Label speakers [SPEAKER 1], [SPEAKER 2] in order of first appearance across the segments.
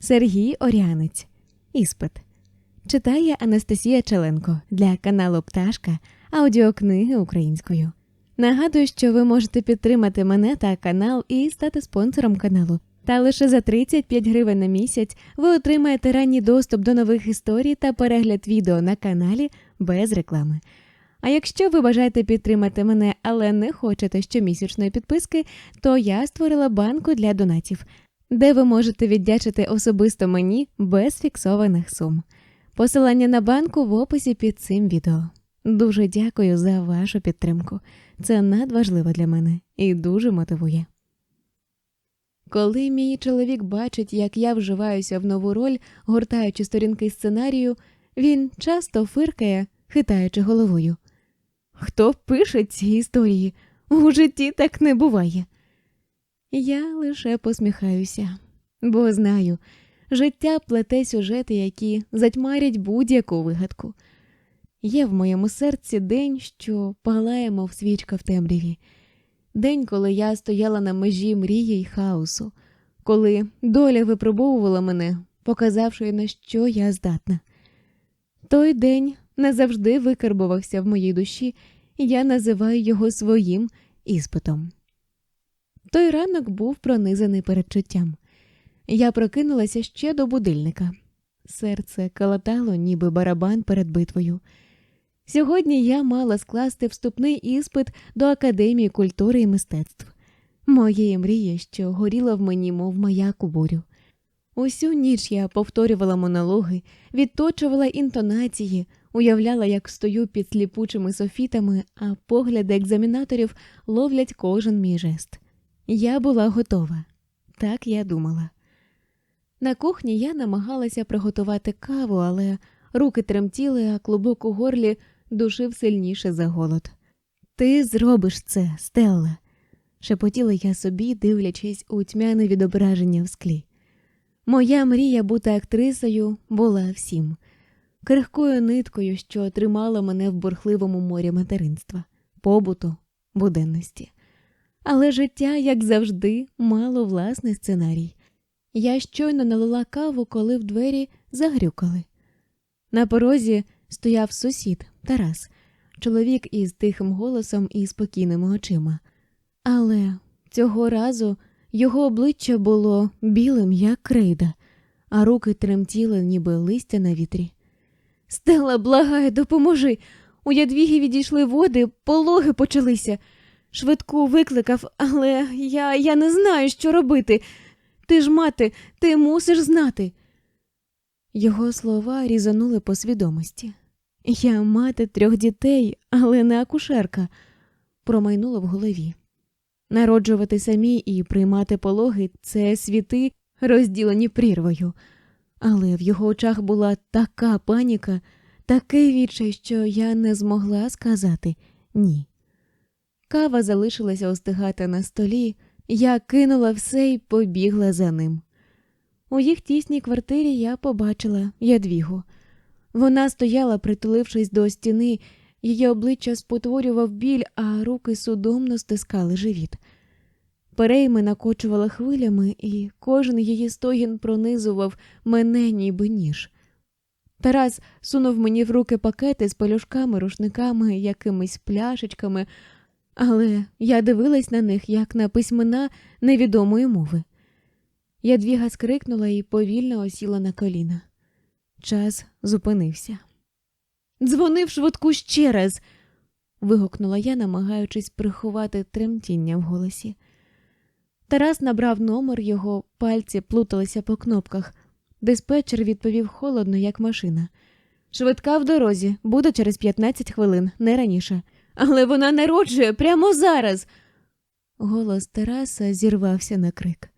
[SPEAKER 1] Сергій Орянець. Іспит. Читає Анастасія Челенко для каналу Пташка аудіокниги українською. Нагадую, що ви можете підтримати мене та канал і стати спонсором каналу. Та лише за 35 гривень на місяць ви отримаєте ранній доступ до нових історій та перегляд відео на каналі без реклами. А якщо ви бажаєте підтримати мене, але не хочете щомісячної підписки, то я створила банку для донатів, де ви можете віддячити особисто мені без фіксованих сум. Посилання на банку в описі під цим відео. Дуже дякую за вашу підтримку. Це надважливо для мене і дуже мотивує. Коли мій чоловік бачить, як я вживаюся в нову роль, гортаючи сторінки сценарію, він часто фиркає, хитаючи головою. Хто пише ці історії? У житті так не буває. Я лише посміхаюся, бо знаю, життя плете сюжети, які затьмарять будь-яку вигадку. Є в моєму серці день, що палає, мов свічка в темряві. День, коли я стояла на межі мрії й хаосу, коли доля випробовувала мене, показавши, на що я здатна. Той день назавжди викарбувався в моїй душі, і я називаю його своїм іспитом. Той ранок був пронизаний передчуттям. Я прокинулася ще до будильника. Серце калатало, ніби барабан перед битвою. Сьогодні я мала скласти вступний іспит до Академії культури і мистецтв, моєї мрії, що горіла в мені, мов маяк у бурю. Усю ніч я повторювала монологи, відточувала інтонації, уявляла, як стою під сліпучими софітами, а погляди екзамінаторів ловлять кожен мій жест. Я була готова, так я думала. На кухні я намагалася приготувати каву, але руки тремтіли, а клубок у горлі душив сильніше за голод. Ти зробиш це, Стелла, шепотіла я собі, дивлячись у тьмяне відображення в склі. Моя мрія бути актрисою була всім, крихкою ниткою, що тримала мене в бурхливому морі материнства, побуту, буденності. Але життя, як завжди, мало власний сценарій. Я щойно налила каву, коли в двері загрюкали. На порозі стояв сусід Тарас, чоловік із тихим голосом і спокійними очима. Але цього разу його обличчя було білим, як крейда, а руки тремтіли, ніби листя на вітрі. Стела, благає, допоможи. У ядвігі відійшли води, пологи почалися. Швидку викликав, але я, я не знаю, що робити. Ти ж мати, ти мусиш знати. Його слова різанули по свідомості. Я мати трьох дітей, але не акушерка, промайнуло в голові. Народжувати самі і приймати пологи це світи, розділені прірвою. Але в його очах була така паніка, такий відчай, що я не змогла сказати ні. Кава залишилася остигати на столі, я кинула все і побігла за ним. У їх тісній квартирі я побачила ядвігу. Вона стояла, притулившись до стіни, її обличчя спотворював біль, а руки судомно стискали живіт. Перейми накочувала хвилями, і кожен її стогін пронизував мене, ніби ніж. Тарас сунув мені в руки пакети з пелюшками, рушниками, якимись пляшечками, але я дивилась на них, як на письмена невідомої мови. Ядвіга скрикнула і повільно осіла на коліна. Час зупинився. Дзвонив швидку ще раз. вигукнула я, намагаючись приховати тремтіння в голосі. Тарас набрав номер, його пальці плуталися по кнопках. Диспетчер відповів холодно, як машина. Швидка в дорозі, буде через 15 хвилин, не раніше. Але вона народжує прямо зараз. Голос Тараса зірвався на крик.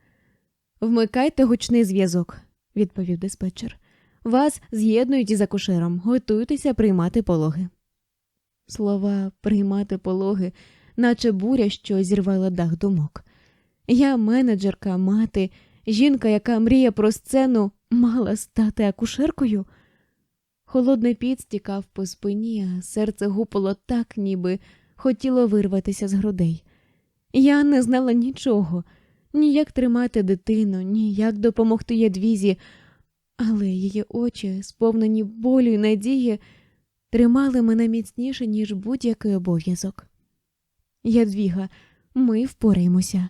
[SPEAKER 1] Вмикайте гучний зв'язок, відповів диспетчер. Вас з'єднують із акушером, готуйтеся приймати пологи. Слова приймати пологи, наче буря, що зірвала дах думок. Я менеджерка, мати, жінка, яка мріє про сцену, мала стати акушеркою. Холодний піт стікав по спині, а серце гупало так, ніби хотіло вирватися з грудей. Я не знала нічого, ні як тримати дитину, ні як допомогти Ядвізі, але її очі, сповнені болю й надії, тримали мене міцніше, ніж будь-який обов'язок. Ядвіга, ми впораємося,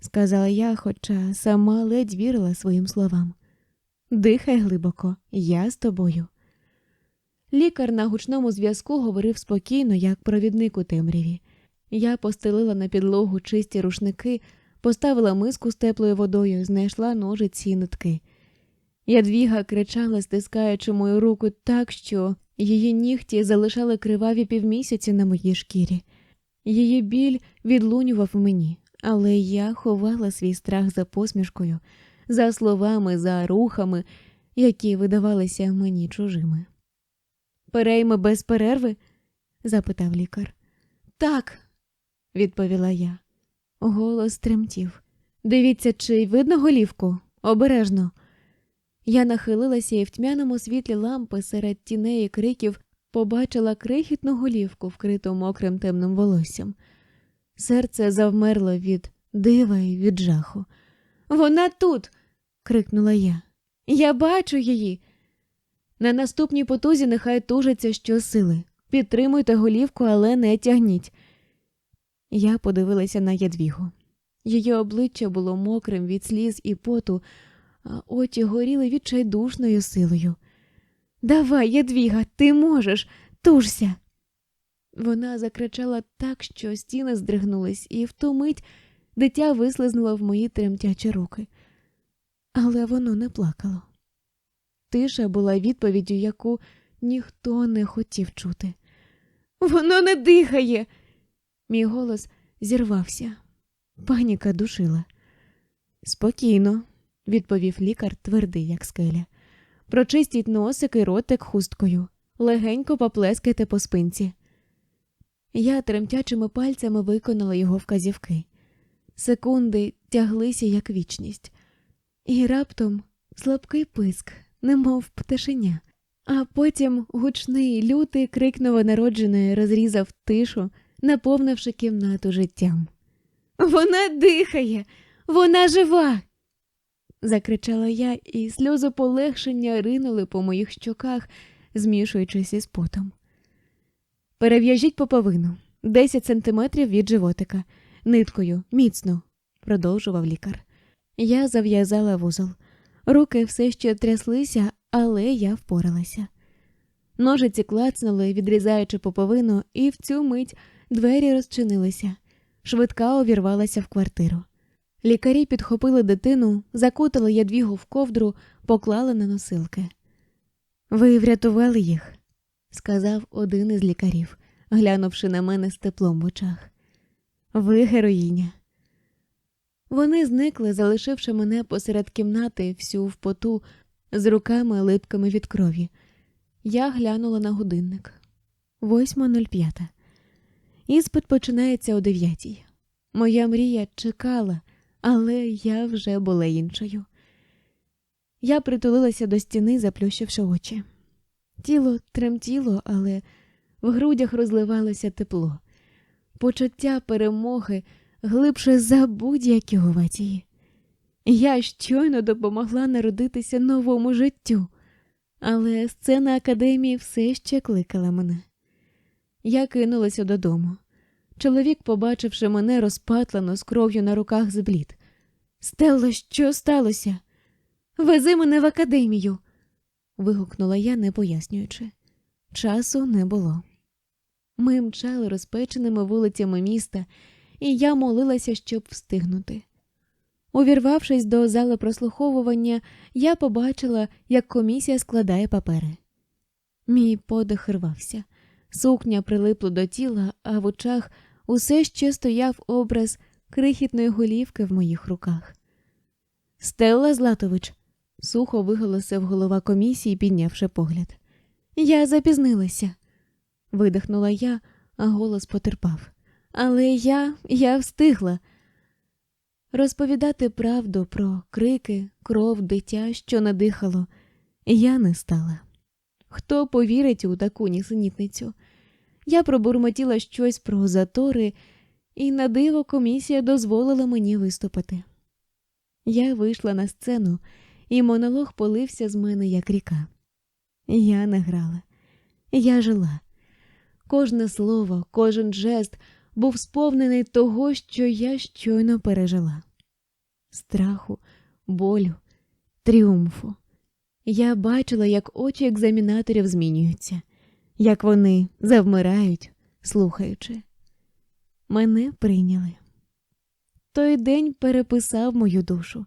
[SPEAKER 1] сказала я, хоча сама ледь вірила своїм словам. Дихай глибоко, я з тобою. Лікар на гучному зв'язку говорив спокійно, як провідник у темряві. Я постелила на підлогу чисті рушники, поставила миску з теплою водою, знайшла ножиці й нитки. Ядвіга кричала, стискаючи мою руку так, що її нігті залишали криваві півмісяці на моїй шкірі. Її біль відлунював мені, але я ховала свій страх за посмішкою, за словами, за рухами, які видавалися мені чужими. Перейми без перерви? запитав лікар. Так, відповіла я. Голос тремтів. Дивіться, чи видно голівку? Обережно. Я нахилилася і в тьмяному світлі лампи серед тіней і криків побачила крихітну голівку, вкриту мокрим темним волоссям. Серце завмерло від дива і від жаху. Вона тут. крикнула я. Я бачу її. На наступній потузі нехай тужиться щосили. Підтримуйте голівку, але не тягніть. Я подивилася на ядвігу. Її обличчя було мокрим від сліз і поту, а очі горіли відчайдушною силою. Давай, ядвіга, ти можеш, тужся. Вона закричала так, що стіни здригнулись, і в ту мить дитя вислизнуло в мої тремтячі руки. Але воно не плакало. Тиша була відповіддю, яку ніхто не хотів чути. Воно не дихає. Мій голос зірвався. Паніка душила. Спокійно, відповів лікар, твердий, як скеля. Прочистіть носик і ротик хусткою, легенько поплескайте по спинці. Я тремтячими пальцями виконала його вказівки. Секунди тяглися, як вічність, і раптом слабкий писк, немов пташеня, а потім гучний лютий крик новонародженої розрізав тишу, наповнивши кімнату життям. Вона дихає, вона жива. закричала я, і сльози полегшення ринули по моїх щоках, змішуючись із потом. Перев'яжіть поповину десять сантиметрів від животика, ниткою, міцно, продовжував лікар. Я зав'язала вузол. Руки все ще тряслися, але я впоралася. Ножиці клацнули, відрізаючи поповину, і в цю мить двері розчинилися. Швидка увірвалася в квартиру. Лікарі підхопили дитину, закутали ядвігу в ковдру, поклали на носилки. Ви врятували їх, сказав один із лікарів, глянувши на мене з теплом в очах. Ви героїня. Вони зникли, залишивши мене посеред кімнати всю в поту з руками липкими від крові. Я глянула на годинник. 8.05. Іспит починається о дев'ятій. Моя мрія чекала, але я вже була іншою. Я притулилася до стіни, заплющивши очі. Тіло тремтіло, але в грудях розливалося тепло, почуття перемоги глибше за будь-які овації. Я щойно допомогла народитися новому життю, але сцена академії все ще кликала мене. Я кинулася додому. Чоловік, побачивши мене розпатлано з кров'ю на руках зблід. Стелло, що сталося? Вези мене в академію. вигукнула я, не пояснюючи. Часу не було. Ми мчали розпеченими вулицями міста, і я молилася, щоб встигнути. Увірвавшись до зали прослуховування, я побачила, як комісія складає папери. Мій подих рвався, сукня прилипла до тіла, а в очах усе ще стояв образ крихітної голівки в моїх руках. Стелла Златович, сухо виголосив голова комісії, піднявши погляд. Я запізнилася, видихнула я, а голос потерпав. Але я, я встигла розповідати правду про крики, кров, дитя, що надихало, я не стала. Хто повірить у таку нісенітницю? Я пробурмотіла щось про затори, і на диво комісія дозволила мені виступити. Я вийшла на сцену, і монолог полився з мене, як ріка. Я не грала, я жила. Кожне слово, кожен жест був сповнений того, що я щойно пережила страху, болю, тріумфу. Я бачила, як очі екзамінаторів змінюються, як вони завмирають, слухаючи. Мене прийняли. Той день переписав мою душу.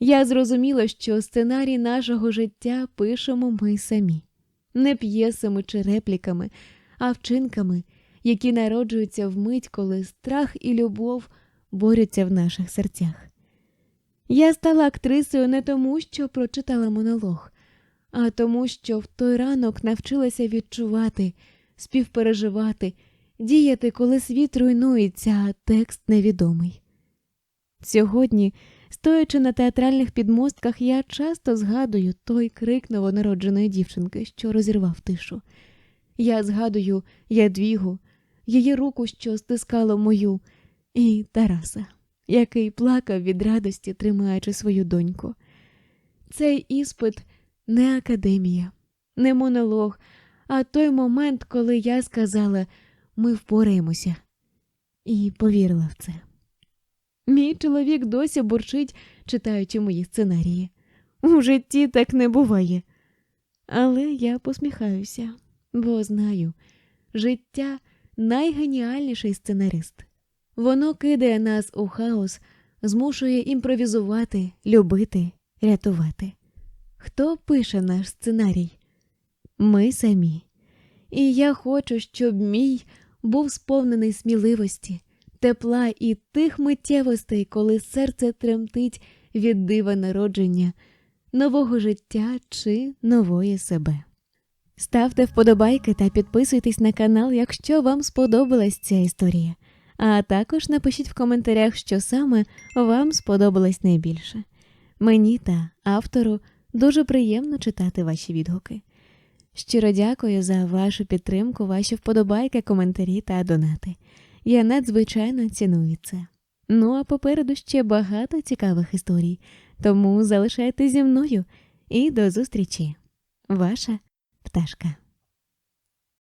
[SPEAKER 1] Я зрозуміла, що сценарій нашого життя пишемо ми самі, не п'єсами чи репліками, а вчинками, які народжуються в мить, коли страх і любов борються в наших серцях. Я стала актрисою не тому, що прочитала монолог, а тому, що в той ранок навчилася відчувати, співпереживати, діяти, коли світ руйнується, а текст невідомий. Сьогодні, стоячи на театральних підмостках, я часто згадую той крик новонародженої дівчинки, що розірвав тишу. Я згадую Ядвігу, її руку, що стискала мою, і Тараса, який плакав від радості, тримаючи свою доньку. Цей іспит не академія, не монолог, а той момент, коли я сказала ми впораємося, і повірила в це. Мій чоловік досі бурчить, читаючи мої сценарії. У житті так не буває. Але я посміхаюся, бо знаю, життя найгеніальніший сценарист. Воно кидає нас у хаос, змушує імпровізувати, любити, рятувати. Хто пише наш сценарій? Ми самі. І я хочу, щоб мій був сповнений сміливості, тепла і тих миттєвостей, коли серце тремтить від дива народження, нового життя чи нової себе. Ставте вподобайки та підписуйтесь на канал, якщо вам сподобалась ця історія. А також напишіть в коментарях, що саме вам сподобалось найбільше. Мені та автору дуже приємно читати ваші відгуки. Щиро дякую за вашу підтримку, ваші вподобайки, коментарі та донати. Я надзвичайно ціную це. Ну а попереду ще багато цікавих історій, тому залишайтеся зі мною і до зустрічі. Ваша пташка.